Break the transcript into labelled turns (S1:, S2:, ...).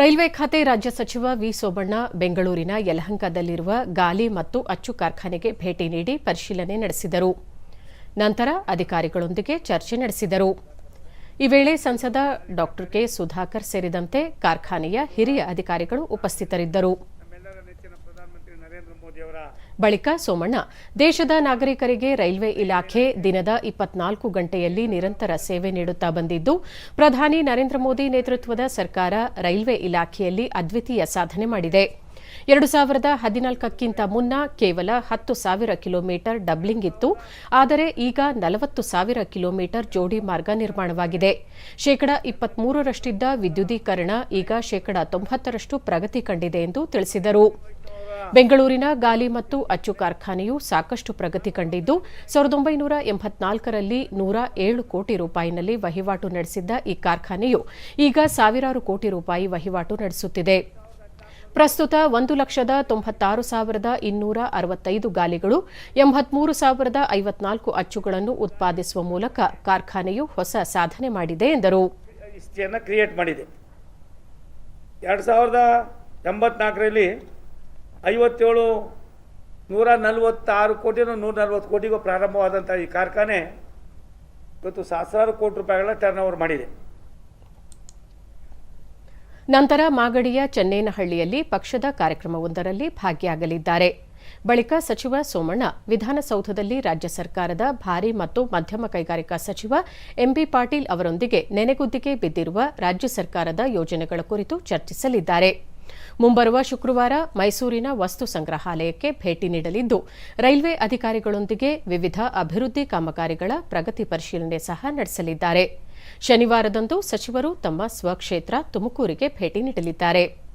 S1: Railway ಖಾತೆ ರಾಜ್ಯ ಸಚಿವ ವಿ ಸೋಮಣ್ಣ ಬೆಂಗಳೂರಿನ ಯಲಹಂಕದಲ್ಲಿರುವ ಗಾಲಿ ಮತ್ತು ಅಚ್ಚು ಕಾರ್ಖಾನೆಗೆ ಭೇಟಿ ನೀಡಿ ಪರಿಶೀಲನೆ ನಡೆಸಿದರು. ನಂತರ ಅಧಿಕಾರಿಗಳೊಂದಿಗೆ ಚರ್ಚೆ ನಡೆಸಿದರು. ಈ ವೇಳೆ ಸಂಸದ ಡಾ ಕೆ ಸುಧಾಕರ್ ಸೇರಿದಂತೆ ಕಾರ್ಖಾನೆಯ ಹಿರಿಯ ಅಧಿಕಾರಿಗಳು ಉಪಸ್ಥಿತರಿದ್ದರು. ಬಳಿಕ ಸೋಮಣ್ಣ, ದೇಶದ ನಾಗರಿಕರಿಗೆ ರೈಲ್ವೆ ಇಲಾಖೆ ದಿನದ ಇಪ್ಪತ್ನಾಲ್ಕು ಗಂಟೆಯಲ್ಲಿ ನಿರಂತರ ಸೇವೆ ನೀಡುತ್ತಾ ಬಂದಿದ್ದು, ಪ್ರಧಾನಿ ನರೇಂದ್ರ ಮೋದಿ ನೇತೃತ್ವದ ಸರ್ಕಾರ ರೈಲ್ವೆ ಇಲಾಖೆಯಲ್ಲಿ ಅದ್ವಿತೀಯ ಸಾಧನೆ ಮಾಡಿದೆ. ಎರಡು ಸಾವಿರದ ಹದಿನಾಲ್ಕಕ್ಕಿಂತ ಮುನ್ನ ಕೇವಲ ಹತ್ತು ಸಾವಿರ ಕಿಲೋಮೀಟರ್ ಡಬ್ಲಿಂಗ್ ಇತ್ತು, ಆದರೆ ಈಗ ನಲವತ್ತು ಸಾವಿರ ಕಿಲೋಮೀಟರ್ ಜೋಡಿ ಮಾರ್ಗ ನಿರ್ಮಾಣವಾಗಿದೆ. ಶೇಕಡ ಇಪ್ಪತ್ಮೂರರಷ್ಟಿದ್ದ ವಿದ್ಯುದೀಕರಣ ಈಗ ಶೇಕಡ ತೊಂಬತ್ತರಷ್ಟು ಪ್ರಗತಿ ಕಂಡಿದೆ ಎಂದು ತಿಳಿಸಿದರು. ಬೆಂಗಳೂರಿನ ಗಾಲಿ ಮತ್ತು ಅಚ್ಚು ಕಾರ್ಖಾನೆಯು ಸಾಕಷ್ಟು ಪ್ರಗತಿ ಕಂಡಿದ್ದು, ಸಾವಿರದ ಒಂಬೈನೂರ ಎಂಬತ್ನಾಲ್ಕರಲ್ಲಿ ನೂರ ಏಳು ಕೋಟಿ ರೂಪಾಯಿನಲ್ಲಿ ವಹಿವಾಟು ನಡೆಸಿದ್ದ ಈ ಕಾರ್ಖಾನೆಯು ಈಗ ಸಾವಿರಾರು ಕೋಟಿ ರೂಪಾಯಿ ವಹಿವಾಟು ನಡೆಸುತ್ತಿದೆ. ಪ್ರಸ್ತುತ ಒಂದು ಲಕ್ಷದ ತೊಂಬತ್ತಾರು ಸಾವಿರದ ಇನ್ನೂರ ಅರವತ್ತೈದು ಗಾಲಿಗಳು, ಎಂಬತ್ಮೂರು ಸಾವಿರದ ಐವತ್ನಾಲ್ಕು ಅಚ್ಚುಗಳನ್ನು ಉತ್ಪಾದಿಸುವ ಮೂಲಕ ಕಾರ್ಖಾನೆಯು ಹೊಸ ಸಾಧನೆ ಮಾಡಿದೆ ಎಂದರು.
S2: ಕ್ರಿಯೇಟ್ ಮಾಡಿದೆ. ಎರಡು ಸಾವಿರದ ಎಂಬತ್ನಾಲ್ಕರಲ್ಲಿ ಐವತ್ತೇಳು, ನೂರ ನಲ್ವತ್ತಾರು ಕೋಟಿನೂ ನೂರ ನಲ್ವತ್ತು ಕೋಟಿಗೂ ಪ್ರಾರಂಭವಾದಂಥ ಈ ಕಾರ್ಖಾನೆ ಇವತ್ತು ಸಹಸ್ರಾರು ಕೋಟಿ ರೂಪಾಯಿಗಳ ಟರ್ನ್ ಓವರ್ ಮಾಡಿದೆ.
S1: ನಂತರ ಮಾಗಡಿಯ ಚೆನ್ನೇನಹಳ್ಳಿಯಲ್ಲಿ ಪಕ್ಷದ ಕಾರ್ಯಕ್ರಮವೊಂದರಲ್ಲಿ ಭಾಗಿಯಾಗಲಿದ್ದಾರೆ. ಬಳಿಕ ಸಚಿವ ಸೋಮಣ್ಣ, ವಿಧಾನಸೌಧದಲ್ಲಿ ರಾಜ್ಯ ಸರ್ಕಾರದ ಭಾರಿ ಮತ್ತು ಮಧ್ಯಮ ಕೈಗಾರಿಕಾ ಸಚಿವ ಎಂಬಿ ಪಾಟೀಲ್ ಅವರೊಂದಿಗೆ ನೆನೆಗುದ್ದಿಗೆ ಬಿದ್ದಿರುವ ರಾಜ್ಯ ಸರ್ಕಾರದ ಯೋಜನೆಗಳ ಕುರಿತು ಚರ್ಚಿಸಲಿದ್ದಾರೆ. ಮುಂಬರುವ ಶುಕ್ರವಾರ ಮೈಸೂರಿನ ವಸ್ತು ಸಂಗ್ರಹಾಲಯಕ್ಕೆ ಭೇಟಿ ನೀಡಲಿದ್ದು, ರೈಲ್ವೆ ಅಧಿಕಾರಿಗಳೊಂದಿಗೆ ವಿವಿಧ ಅಭಿವೃದ್ಧಿ ಕಾಮಗಾರಿಗಳ ಪ್ರಗತಿ ಪರಿಶೀಲನೆ ಸಹ ನಡೆಸಲಿದ್ದಾರೆ. ಶನಿವಾರದಂದು ಸಚಿವರು ತಮ್ಮ ಸ್ವಕ್ಷೇತ್ರ ತುಮಕೂರಿಗೆ ಭೇಟಿ ನೀಡಲಿದ್ದಾರೆ.